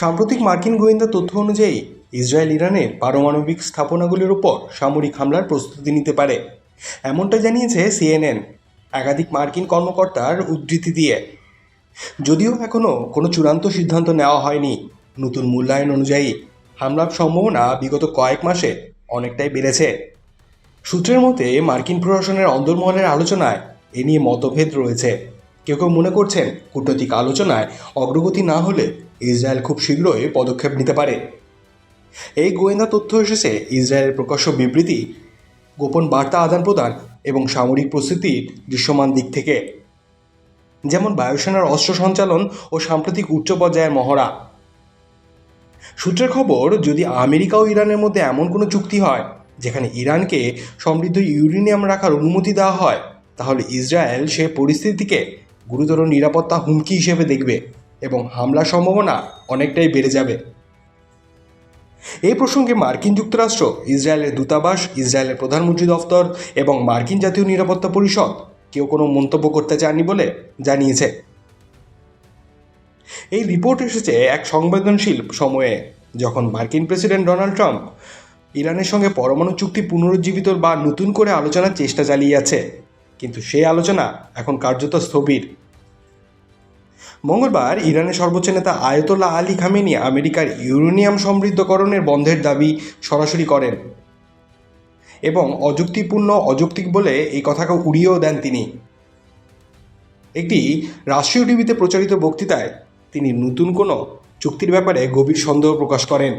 সাম্প্রতিক মার্কিন গোয়েন্দা তথ্য অনুযায়ী, ইসরায়েল ইরানের পারমাণবিক স্থাপনাগুলির ওপর সামরিক হামলার প্রস্তুতি নিতে পারে। এমনটা জানিয়েছে সিএনএন, একাধিক মার্কিন কর্মকর্তার উদ্ধৃতি দিয়ে। যদিও এখনও কোনো চূড়ান্ত সিদ্ধান্ত নেওয়া হয়নি। নতুন মূল্যায়ন অনুযায়ী, হামলার সম্ভাবনা বিগত কয়েক মাসে অনেকটাই বেড়েছে। সূত্রের মতে, মার্কিন প্রশাসনের অন্দরমহলের আলোচনায় এ নিয়ে মতভেদ রয়েছে। কেউ কেউ মনে করছেন, কূটনৈতিক আলোচনায় অগ্রগতি না হলে ইসরায়েল খুব শীঘ্রই পদক্ষেপ নিতে পারে। এই গোয়েন্দা তথ্য এসেছে, ইসরায়েলের প্রকাশ্য বিবৃতি, গোপন বার্তা আদান প্রদান এবং সামরিক প্রস্তুতির দৃশ্যমান দিক থেকে। যেমন বায়ুসেনার অস্ত্র সঞ্চালন ও সাম্প্রতিক উচ্চ পর্যায়ের মহড়া। সূত্রের খবর, যদি আমেরিকা ও ইরানের মধ্যে এমন কোনো চুক্তি হয়, যেখানে ইরানকে সমৃদ্ধ ইউরেনিয়াম রাখার অনুমতি দেওয়া হয়, তাহলে ইসরায়েল সে পরিস্থিতিকে গুরুতর নিরাপত্তা হুমকি হিসেবে দেখবে। এবং হামলার সম্ভাবনা অনেকটাই বেড়ে যাবে। এই প্রসঙ্গে মার্কিন যুক্তরাষ্ট্র, ইসরায়েলের দূতাবাস, ইসরায়েলের প্রধানমন্ত্রী দফতর এবং মার্কিন জাতীয় নিরাপত্তা পরিষদ কেউ কোনো মন্তব্য করতে চাননি বলে জানিয়েছে। এই রিপোর্ট এসেছে এক সংবেদনশীল সময়ে, যখন মার্কিন প্রেসিডেন্ট ডোনাল্ড ট্রাম্প ইরানের সঙ্গে পরমাণু চুক্তি পুনরুজ্জীবিত বা নতুন করে আলোচনার চেষ্টা চালিয়ে যাচ্ছে। কিন্তু সেই আলোচনা এখন কার্যত স্থবির। মঙ্গলবার ইরানের সর্বোচ্চ নেতা আয়তোল্লাহ আলী খামেনি আমেরিকার ইউরেনিয়াম সমৃদ্ধকরণের বন্ধের দাবি সরাসরি করেন এবং অযুক্তিপূর্ণ অযৌক্তিক বলে এই কথাকে উড়িয়েও দেন তিনি। একটি রাষ্ট্রীয় টিভিতে প্রচারিত বক্তৃতায় তিনি নতুন কোনো চুক্তির ব্যাপারে গভীর সন্দেহ প্রকাশ করেন।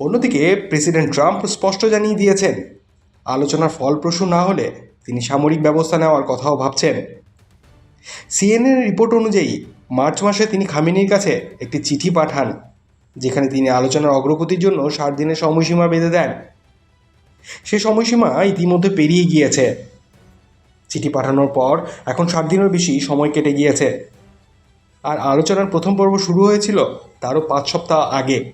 অন্যদিকে প্রেসিডেন্ট ট্রাম্প স্পষ্ট জানিয়ে দিয়েছেন, আলোচনার ফলপ্রসূ না হলে তিনি সামরিক ব্যবস্থা নেওয়ার কথাও ভাবছেন। সিএনএন রিপোর্ট অনুযায়ী, মার্চ মাসে তিনি খামেনির কাছে একটি চিঠি পাঠান, যেখানে তিনি আলোচনার অগ্রগতির জন্য ষাট দিনের সময়সীমা বেঁধে দেন। সে সময়সীমা ইতিমধ্যে পেরিয়ে গিয়েছে। চিঠি পাঠানোর পর এখন ষাট দিনের বেশি সময় কেটে গিয়েছে। আর আলোচনার প্রথম পর্ব শুরু হয়েছিল তারও পাঁচ সপ্তাহ আগে।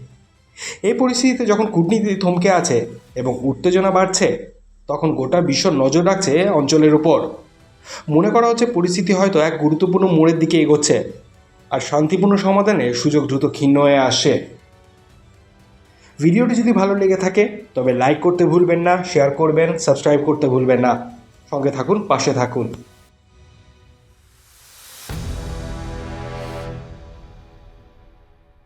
এই পরিস্থিতিতে যখন কূটনীতি থমকে আছে এবং উত্তেজনা বাড়ছে, তখন গোটা বিশ্ব নজর রাখছে অঞ্চলের উপর। মনে করা হচ্ছে পরিস্থিতি হয়তো এক গুরুত্বপূর্ণ মোড়ের দিকে এগোচ্ছে আর শান্তিপূর্ণ সমাধানের সুযোগ দ্রুত ক্ষীণ হয়ে আসে। ভিডিওটি যদি ভালো লেগে থাকে, তবে লাইক করতে ভুলবেন না, শেয়ার করবেন, সাবস্ক্রাইব করতে ভুলবেন না। সঙ্গে থাকুন, পাশে থাকুন।